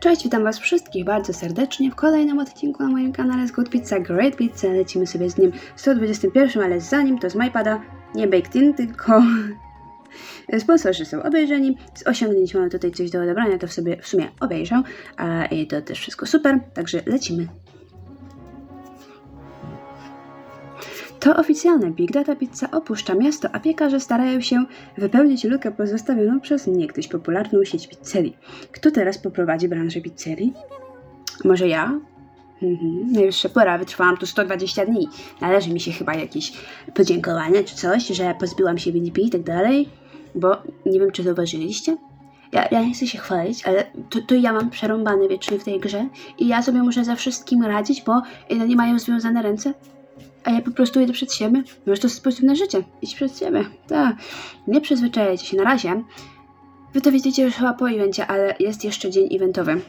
Cześć, witam Was wszystkich bardzo serdecznie w kolejnym odcinku na moim kanale z Good Pizza Great Pizza. Lecimy sobie z dniem 121, ale zanim to z MyPada nie baked in, tylko sponsorzy są obejrzeni. Z osiągnięć mamy tutaj coś do odebrania, to w sobie w sumie obejrzał, a i to też wszystko super, także lecimy. To oficjalne Big Data Pizza opuszcza miasto, a piekarze starają się wypełnić lukę pozostawioną przez niegdyś popularną sieć pizzerii. Kto teraz poprowadzi branżę pizzerii? Może ja? Mhm, najwyższa pora, wytrwałam tu 120 dni. Należy mi się chyba jakieś podziękowanie czy coś, że pozbyłam się BDP i tak dalej. Bo nie wiem, czy zauważyliście? Ja, ja nie chcę się chwalić, ale to, to ja mam przerąbane wiecznie w tej grze i ja sobie muszę za wszystkim radzić, bo no, nie mają związane ręce. A ja po prostu idę przed siebie. Może to jest sposób na życie. Idź przed siebie. Tak. Nie przyzwyczajajcie się na razie. Wy to widzicie już chyba po evencie, ale jest jeszcze dzień eventowy.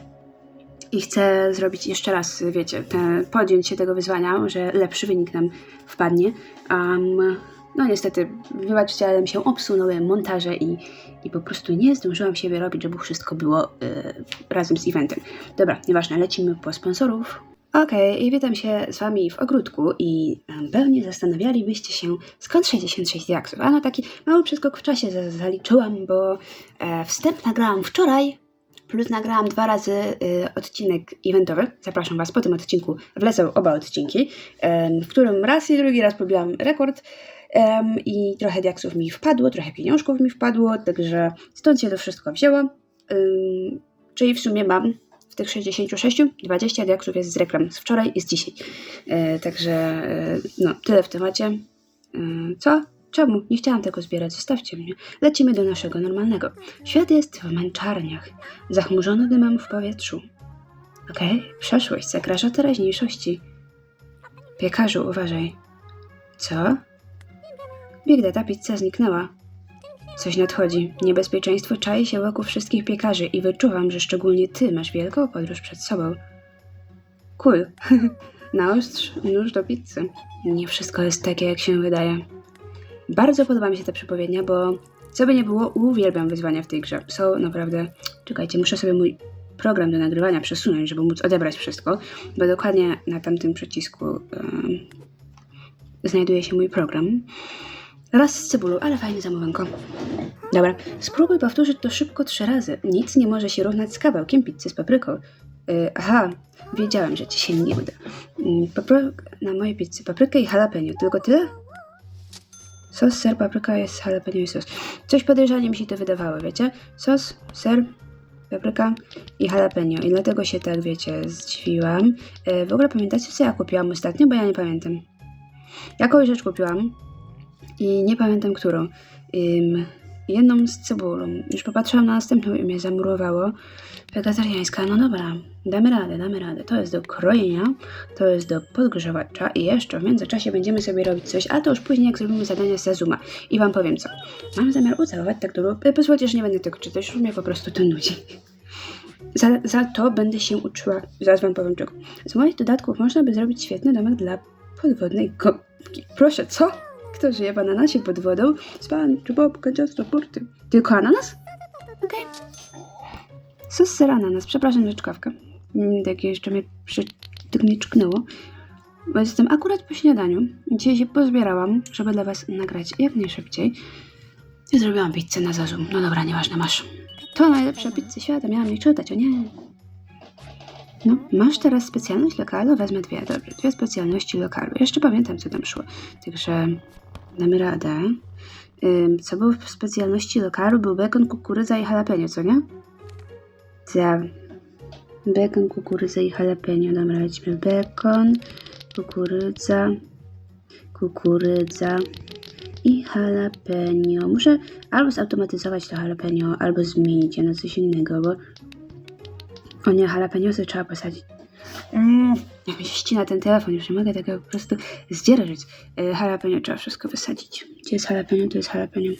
I chcę zrobić jeszcze raz, wiecie, te, podjąć się tego wyzwania, że lepszy wynik nam wpadnie. Um, no niestety, wybaczcie, ale mi się obsunęły montaże i, i po prostu nie zdążyłam się wyrobić, żeby wszystko było y, razem z eventem. Dobra, nieważne, lecimy po sponsorów. Okej, i witam się z Wami w ogródku i pewnie zastanawialibyście się, skąd 66 diaksów. A no taki mały przeskok w czasie za- zaliczyłam, bo e, wstęp nagrałam wczoraj, plus nagrałam dwa razy y, odcinek eventowy. Zapraszam Was, po tym odcinku wlecą oba odcinki, w którym raz i drugi raz pobiłam rekord. I trochę diaksów mi wpadło, trochę pieniążków mi wpadło, także stąd się to wszystko wzięło. Czyli w sumie mam w tych 66 20 diaksów jest z reklam z wczoraj i z dzisiaj. E, także e, no, tyle w temacie. E, co? Czemu? Nie chciałam tego zbierać, zostawcie mnie. Lecimy do naszego normalnego. Świat jest w męczarniach, zachmurzono dymem w powietrzu. Okej, przeszłość zagraża teraźniejszości. Piekarzu, uważaj. Co? Big Data pizza zniknęła. Coś nadchodzi. Niebezpieczeństwo czai się wokół wszystkich piekarzy i wyczuwam, że szczególnie ty masz wielką podróż przed sobą. Cool. Naostrz nóż do pizzy. Nie wszystko jest takie, jak się wydaje. Bardzo podoba mi się ta przepowiednia, bo co by nie było, uwielbiam wyzwania w tej grze. Są naprawdę... Czekajcie, muszę sobie mój program do nagrywania przesunąć, żeby móc odebrać wszystko, bo dokładnie na tamtym przycisku em, znajduje się mój program. Raz z cebulą, ale fajne zamówienko. Dobra, spróbuj powtórzyć to szybko trzy razy. Nic nie może się równać z kawałkiem pizzy z papryką. Yy, aha, wiedziałem, że ci się nie uda. Yy, na mojej pizzy paprykę i jalapeno. Tylko tyle? Sos, ser, papryka jest jalapeno i sos. Coś podejrzanie mi się to wydawało, wiecie? Sos, ser, papryka i jalapeno. I dlatego się tak, wiecie, zdziwiłam. Yy, w ogóle pamiętacie, co ja kupiłam ostatnio? Bo ja nie pamiętam. Jakąś rzecz kupiłam i nie pamiętam którą. Ym, jedną z cebulą. Już popatrzyłam na następną i mnie zamurowało. Wegetariańska, no dobra, damy radę, damy radę. To jest do krojenia, to jest do podgrzewacza i jeszcze w międzyczasie będziemy sobie robić coś, a to już później jak zrobimy zadania z Zazuma. I wam powiem co. Mam zamiar ucałować tak długo, e, pozwólcie, że nie będę tego czytać, już mnie po prostu to nudzi. Za, za to będę się uczyła, zaraz wam powiem czego. Z moich dodatków można by zrobić świetny domek dla podwodnej gąbki. Proszę, co? Kto żyje w ananasie pod wodą? Span, czy bobka, ciasto, burty. Tylko ananas? Okej. Sos ser ananas. Przepraszam za czkawkę. Mm, Takie jeszcze mnie przytykniczknęło. Bo jestem akurat po śniadaniu. Dzisiaj się pozbierałam, żeby dla was nagrać jak najszybciej. I zrobiłam pizzę na zazum. No dobra, nieważne, masz. To najlepsza pizza świata. Miałam nie czytać, o nie. No, masz teraz specjalność lokalu? Wezmę dwie, dobrze. Dwie specjalności lokalu. Jeszcze pamiętam, co tam szło. Także damy radę. Ym, co było w specjalności lokalu? Był bekon, kukurydza i jalapeno, co nie? Tak. Bekon, kukurydza i jalapeno. Dobra, lecimy. Bekon, kukurydza, kukurydza i jalapeno. Muszę albo zautomatyzować to jalapeno, albo zmienić je na coś innego, bo o nie, jalapeniosy trzeba posadzić. Mm, jak mi się ścina ten telefon, już nie mogę tego po prostu zdzierżyć. E, jalapeno trzeba wszystko wysadzić. Gdzie jest jalapeno, to jest jalapeno.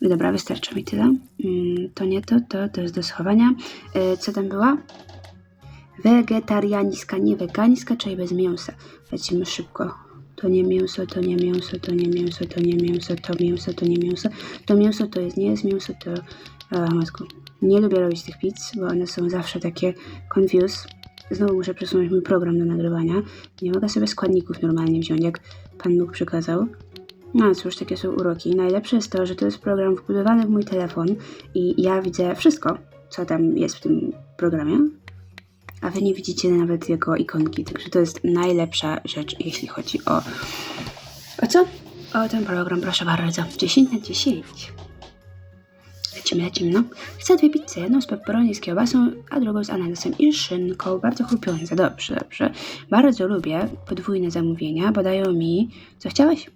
No Dobra, wystarczy mi tyle. Mm, to nie to, to, to jest do schowania. E, co tam była? Wegetarianiska, nie weganiska, czyli bez mięsa. Lecimy szybko. To nie mięso, to nie mięso, to nie mięso, to nie mięso, to mięso, to nie mięso. To mięso to jest, nie jest mięso, to... A, matku. Nie lubię robić tych pizz, bo one są zawsze takie confused. Znowu muszę przesunąć mój program do nagrywania. Nie mogę sobie składników normalnie wziąć, jak Pan Bóg przekazał. No cóż, takie są uroki. Najlepsze jest to, że to jest program wbudowany w mój telefon i ja widzę wszystko, co tam jest w tym programie, a wy nie widzicie nawet jego ikonki, także to jest najlepsza rzecz, jeśli chodzi o... O co? O ten program, proszę bardzo. 10 na 10. Lecimy, lecimy, no. Chcę dwie pizze, jedną z pepperoni z kiełbasą, a drugą z ananasem i szynką. Bardzo chrupiące, dobrze, dobrze. Bardzo lubię podwójne zamówienia, bo dają mi... Co chciałeś?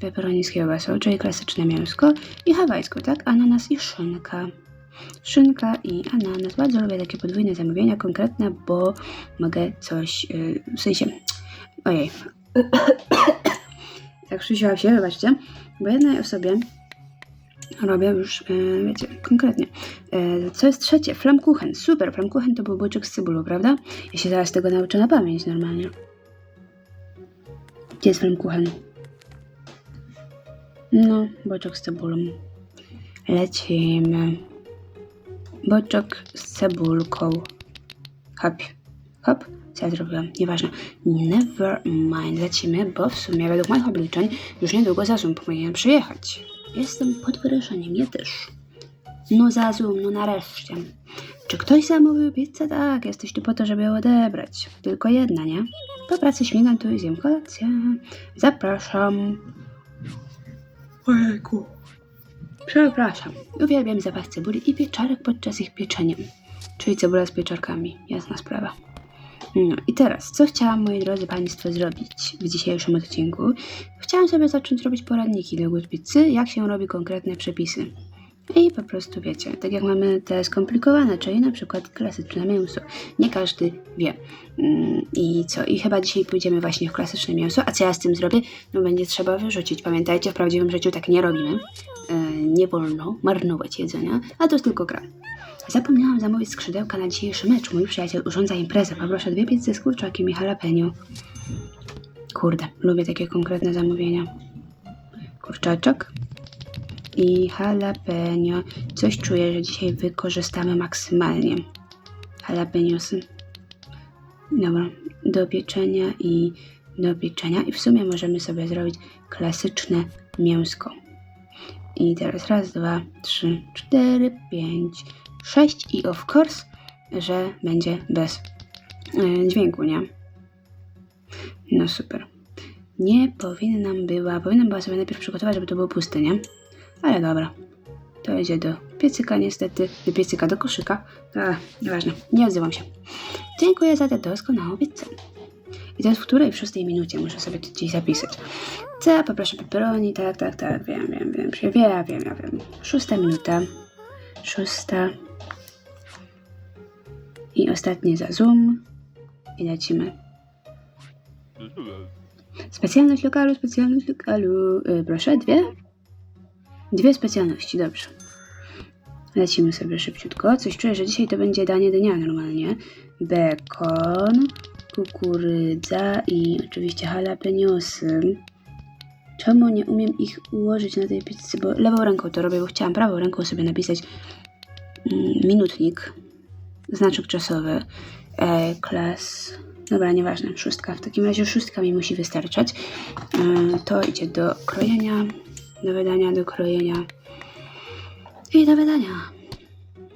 Pepperoni z kiełbasą, czyli klasyczne mięsko i hawajską, tak? Ananas i szynka. Szynka i ananas. Bardzo lubię takie podwójne zamówienia konkretne, bo mogę coś, yy, w sensie... Ojej. tak krzysiłam się, wybaczcie. Bo jednej osobie robię już, yy, wiecie, konkretnie. Yy, co jest trzecie? Flamkuchen. Super, flamkuchen to był boczek z cebulą, prawda? Ja się zaraz tego nauczę na pamięć normalnie. Gdzie jest flamkuchen? No, boczek z cebulą. Lecimy. Boczek z cebulką. Hop, hop. Co ja zrobiłam? Nieważne. Never mind. Lecimy, bo w sumie według moich obliczeń już niedługo Zazum powinien przyjechać. Jestem pod wrażeniem, ja też. No Zazum, no nareszcie. Czy ktoś zamówił pizzę? Tak, jesteś tu po to, żeby ją odebrać. Tylko jedna, nie? Po pracy śmigam tu i zjem kolację. Zapraszam. Ojejku. Przepraszam. Uwielbiam zapach cebuli i pieczarek podczas ich pieczenia. Czyli cebula z pieczarkami. Jasna sprawa. No i teraz, co chciałam, moi drodzy Państwo, zrobić w dzisiejszym odcinku? Chciałam sobie zacząć robić poradniki Good Pizzy, jak się robi konkretne przepisy. I po prostu wiecie, tak jak mamy te skomplikowane, czyli na przykład klasyczne mięso. Nie każdy wie. Mm, I co? I chyba dzisiaj pójdziemy właśnie w klasyczne mięso. A co ja z tym zrobię? No będzie trzeba wyrzucić. Pamiętajcie, w prawdziwym życiu tak nie robimy. E, nie wolno marnować jedzenia, a to jest tylko gra. Zapomniałam zamówić skrzydełka na dzisiejszy mecz. Mój przyjaciel urządza imprezę. Poproszę dwie pizzy z kurczakiem i jalapeno. Kurde, lubię takie konkretne zamówienia. Kurczaczek i jalapeno. Coś czuję, że dzisiaj wykorzystamy maksymalnie. Jalapeniosy. Dobra, do pieczenia i do pieczenia. I w sumie możemy sobie zrobić klasyczne mięsko. I teraz raz, dwa, trzy, cztery, pięć, sześć i of course, że będzie bez e, dźwięku, nie? No super. Nie powinnam była, powinnam była sobie najpierw przygotować, żeby to było puste, nie? Ale dobra. To idzie do piecyka niestety, do piecyka do koszyka. A, nieważne, nie odzywam się. Dziękuję za tę doskonałą pizzę. I jest w której? W szóstej minucie muszę sobie to gdzieś zapisać. Co? Poproszę pepperoni, tak, tak, tak, wiem, wiem, wiem, wiem, ja wiem, ja wiem. Szósta minuta. Szósta. I ostatnie za zoom. I lecimy. Specjalność lokalu, specjalność lokalu. Yy, proszę, dwie? Dwie specjalności, dobrze. Lecimy sobie szybciutko. Coś czuję, że dzisiaj to będzie danie dnia normalnie. Bekon, kukurydza i oczywiście jalapeniosy. Czemu nie umiem ich ułożyć na tej pizzy? Bo lewą ręką to robię, bo chciałam prawą ręką sobie napisać mm, minutnik, znaczek czasowy, e, klas. Dobra, nieważne, szóstka. W takim razie szóstka mi musi wystarczać. E, to idzie do krojenia, do wydania, do krojenia i do wydania.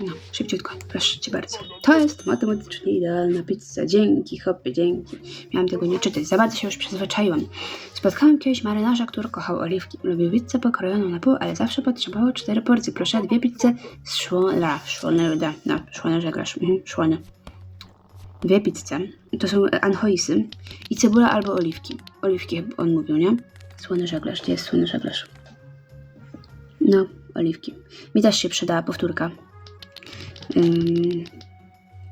No, szybciutko, proszę cię bardzo. To jest matematycznie idealna pizza. Dzięki, hopy, dzięki. Miałam tego nie czytać, za bardzo się już przyzwyczaiłam. Spotkałem kiedyś marynarza, który kochał oliwki. Lubił pizzę pokrojoną na pół, ale zawsze potrzebował cztery porcje. Proszę, dwie pizze z szłona, szłony, da, no, szłony żeglarz, mhm, szłony. Dwie pizze, to są anchoisy i cebula albo oliwki. Oliwki on mówił, nie? Słony żeglarz, gdzie jest słony żeglarz? No, oliwki. Mi też się przydała powtórka. Ym,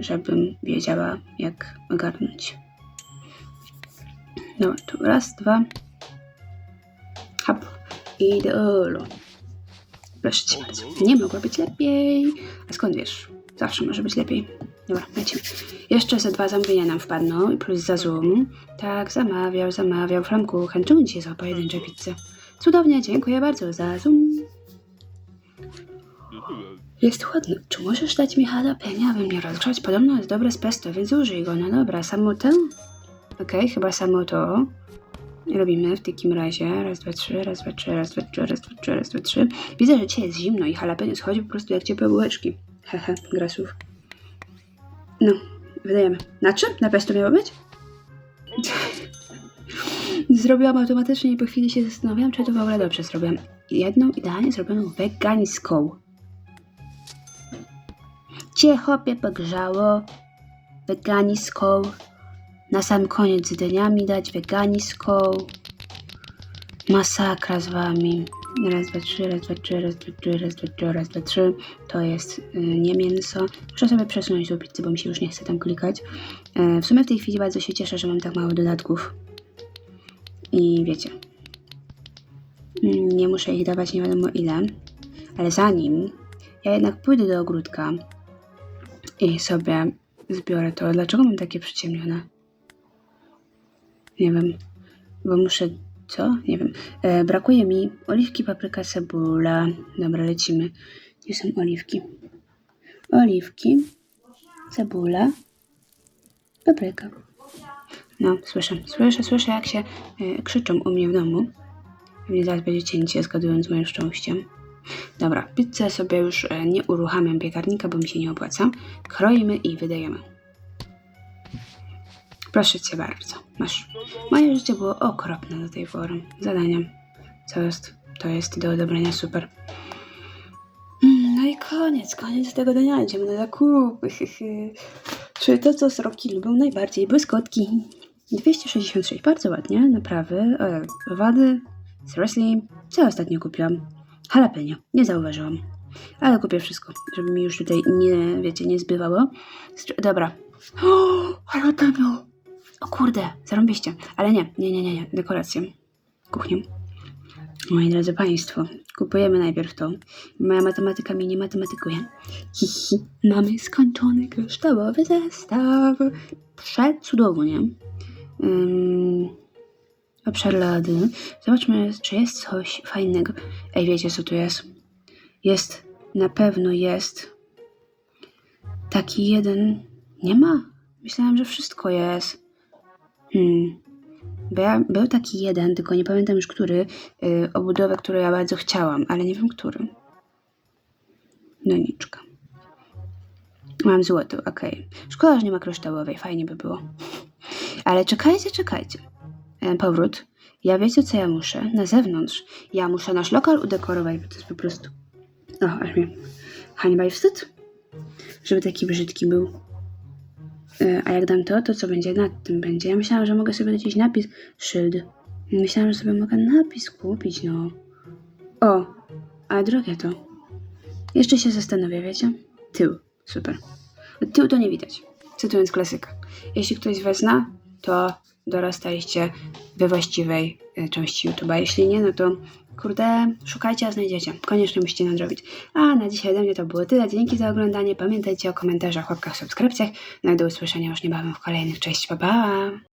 żebym wiedziała, jak ogarnąć. No, tu raz, dwa. Hop. I ideolo. Proszę cię bardzo. Nie mogło być lepiej. A skąd wiesz? Zawsze może być lepiej. Dobra, lecimy. Jeszcze ze dwa zamówienia nam wpadną i plus za Zoom. Tak, zamawiał, zamawiał flamkuchen. Czemu dzisiaj za pojedyncze pizze? Cudownie, dziękuję bardzo za Zoom. Jest chłodno. Czy możesz dać mi jalapenia, aby mnie rozgrzać? Podobno jest dobre z pesto, więc użyj go. No dobra, samo to? Okej, chyba samo to. Robimy w takim razie. Raz, dwa, trzy, raz, dwa, trzy, raz, dwa, trzy, raz, dwa, trzy, raz, dwa, trzy. Widzę, że dzisiaj jest zimno i jalapeno schodzi po prostu jak ciepłe bułeczki. Hehe, grasów. No, wydajemy. Na czym? Na pesto miało być? Zrobiłam automatycznie i po chwili się zastanawiałam, czy to w ogóle dobrze zrobiłam. Jedną idealnie zrobioną wegańską. Cię chopie pogrzało wegańską. Na sam koniec z dyniami dać wegańską. Masakra z wami. Raz, dwa, trzy, raz, dwa, trzy, raz, dwa, trzy, raz, dwa, trzy, raz, dwa, trzy. To jest y, nie mięso. Muszę sobie przesunąć do pizzy, bo mi się już nie chce tam klikać. E, w sumie w tej chwili bardzo się cieszę, że mam tak mało dodatków. I wiecie. Nie muszę ich dawać nie wiadomo ile. Ale zanim ja jednak pójdę do ogródka i sobie zbiorę to. Dlaczego mam takie przyciemnione? Nie wiem. Bo muszę. Co? Nie wiem. E, brakuje mi oliwki, papryka, cebula. Dobra, lecimy. Gdzie są oliwki? Oliwki, cebula, papryka. No, słyszę. Słyszę, słyszę, jak się e, krzyczą u mnie w domu. Pewnie zaraz będzie cięcie, zgadując moim szczęściem. Dobra, pizzę sobie już e, nie uruchamiam piekarnika, bo mi się nie opłaca. Kroimy i wydajemy. Proszę cię bardzo. Masz. Moje życie było okropne do tej pory. Zadaniem. Co jest? To jest do odebrania super. Mm, No i koniec, koniec tego dnia. Idziemy na zakupy. hy, hy. Czy to, co sroki lubią najbardziej? Błyskotki. 266, bardzo ładnie. Naprawy. E, wady. Seriously. Co ostatnio kupiłam? Jalapeno. Nie zauważyłam. Ale kupię wszystko, żeby mi już tutaj nie, wiecie, nie zbywało. Dobra. O. O kurde, zarąbiście. Ale nie, nie, nie, nie, nie. Dekorację. Kuchnię. Moi drodzy Państwo, kupujemy najpierw to. Moja matematyka mnie nie matematykuje. Hi, hi. Mamy skończony kryształowy zestaw. Przecudownie. Um, lody. Zobaczmy, czy jest coś fajnego. Ej, wiecie co tu jest? Jest, na pewno jest taki jeden. Nie ma? Myślałam, że wszystko jest. Hmm. Był taki jeden, tylko nie pamiętam już który, yy, obudowę, którą ja bardzo chciałam, ale nie wiem który. Doniczka. Mam złotą, okej. Szkoda, że nie ma kryształowej, fajnie by było. Ale czekajcie, czekajcie. E, powrót. Ja wiecie, co ja muszę? Na zewnątrz. Ja muszę nasz lokal udekorować, bo to jest po prostu... O, aż mnie hańba i wstyd, żeby taki brzydki był. E, A jak dam to, to co będzie nad tym będzie? Ja myślałam, że mogę sobie dać napis szyld. Myślałam, że sobie mogę napis kupić, no. O, a drogie to. Jeszcze się zastanowię, wiecie? Tył, super. Tył to nie widać. Cytując klasyka. Jeśli ktoś Was zna, to dorastaliście we właściwej e, części YouTube'a. Jeśli nie, no to kurde, szukajcie, a znajdziecie. Koniecznie musicie nadrobić. A na dzisiaj ode mnie to było tyle. Dzięki za oglądanie. Pamiętajcie o komentarzach, łapkach, subskrypcjach. No i do usłyszenia już niebawem w kolejnych. Cześć, pa pa!